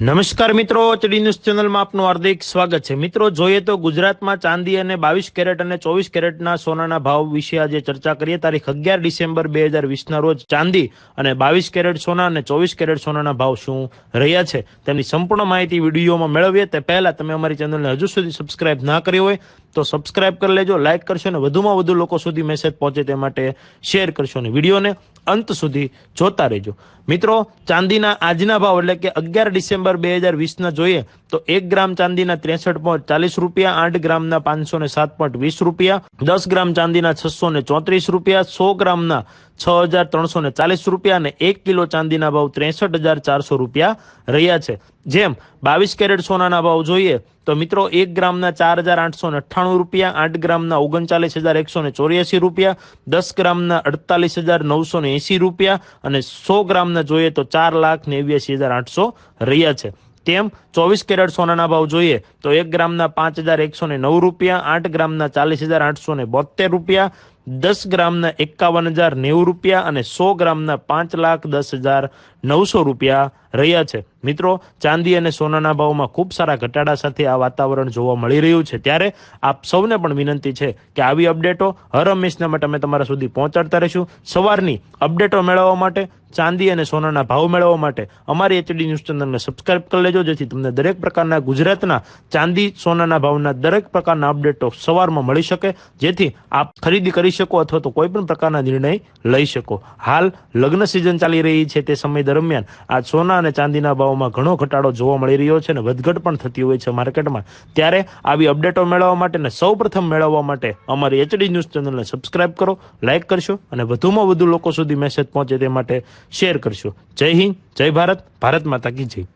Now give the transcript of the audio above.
નમસ્કાર મિત્રો ચડી ન્યૂઝ ચેનલમાં આપનું હાર્દિક સ્વાગત છે. મિત્રો, જોઈએ તો ગુજરાતમાં ચાંદી અને બાવીસ કેરેટ અને ચોવીસ કેરેટના સોનાના ભાવ વિશે આજે ચર્ચા કરીએ. તારીખ અગિયાર ડિસેમ્બર બે હજાર વીસના રોજ ચાંદી અને બાવીસ કેરેટ સોના અને ચોવીસ કેરેટ સોનાના ભાવ શું રહ્યા છે તેમની સંપૂર્ણ માહિતી વિડીયોમાં મેળવીએ. તે પહેલાં તમે અમારી ચેનલને હજુ સુધી સબસ્ક્રાઇબ ના કરી હોય તો સબસ્ક્રાઇબ કરી લેજો, લાઇક કરશો અને વધુમાં વધુ લોકો સુધી મેસેજ પહોંચે તે માટે શેર કરશો અને વિડીયોને અંત સુધી જોતા રહેજો. મિત્રો, ચાંદીના આજના ભાવ એટલે કે અગિયાર ડિસેમ્બર બે હજાર વીસના જોઈએ તો એક ગ્રામ ચાંદીના ત્રેસઠ પોઈન્ટ ચાલીસ રૂપિયા, આઠ ગ્રામના પાંચસો ને સાત પોઈન્ટ વીસ રૂપિયા, દસ ગ્રામ ચાંદીના છસો ને ચોત્રીસ રૂપિયા, સો ગ્રામના છ હજાર ત્રણસો ને ચાલીસ રૂપિયા અને એક કિલો ચાંદીના ભાવ ત્રેસઠ હજાર ચારસો રૂપિયા રહ્યા છે. જેમ બાવીસ કેરેટ સોનાના ભાવ જોઈએ તો મિત્રો, એક ગ્રામના ચાર હજાર આઠસો અઠ્ઠાણું રૂપિયા, આઠ ગ્રામના ઓગણચાલીસ હજાર એકસો ને ચોર્યાસી રૂપિયા, દસ ગ્રામના અડતાલીસ હજાર નવસો ને એંસી રૂપિયા અને સો ગ્રામના જોઈએ તો ચાર લાખ નેવ્યાસી હજાર આઠસો રહ્યા છે. તેમ ચોવીસ કેરેટ સોનાના ભાવ જોઈએ તો એક ગ્રામના પાંચ હજાર એકસો ને નવ રૂપિયા, આઠ ગ્રામના ચાલીસ હજાર આઠસો ને બોતેર રૂપિયા દસ ગ્રામના એકાવન હજાર નેવું રૂપિયા અને સો ગ્રામના પાંચ લાખ દસ હજાર નવસો રૂપિયા રહ્યા છે. મિત્રો, ચાંદી અને સોનાના ભાવમાં ખૂબ સારા ઘટાડા સાથે આ વાતાવરણ જોવા મળી રહ્યું છે. ત્યારે આપ સૌને પણ વિનંતી છે કે આવી અપડેટો હર હંમેશના માટે અમે તમારા સુધી પહોંચાડતા રહીશું. સવારની અપડેટો મેળવવા માટે, ચાંદી અને સોનાના ભાવ મેળવવા માટે અમારી એચડી ન્યૂઝ ચેનલને સબસ્ક્રાઇબ કરી લેજો, જેથી તમને દરેક પ્રકારના ગુજરાતના ચાંદી, સોનાના ભાવના દરેક પ્રકારના અપડેટો સવારમાં મળી શકે, જેથી આપ ખરીદી કરી શકો અથવા તો કોઈ પણ પ્રકારના નિર્ણય લઈ શકો. હાલ લગ્ન સિઝન ચાલી રહી છે તે સમય દરમિયાન આ સોના અને ચાંદીના ભાવમાં ઘણો ઘટાડો જોવા મળી રહ્યો છે અને વધઘટ પણ થતી હોય છે માર્કેટમાં. ત્યારે આવી અપડેટો મેળવવા માટે અને સૌ પ્રથમ મેળવવા માટે અમારી એચડી ન્યૂઝ ચેનલને સબસ્ક્રાઇબ કરો લાઇક કરશો અને વધુમાં વધુ લોકો સુધી મેસેજ પહોંચે તે માટે શેર કરશો. જય હિન્દ, જય ભારત ભારત માતા કી જય.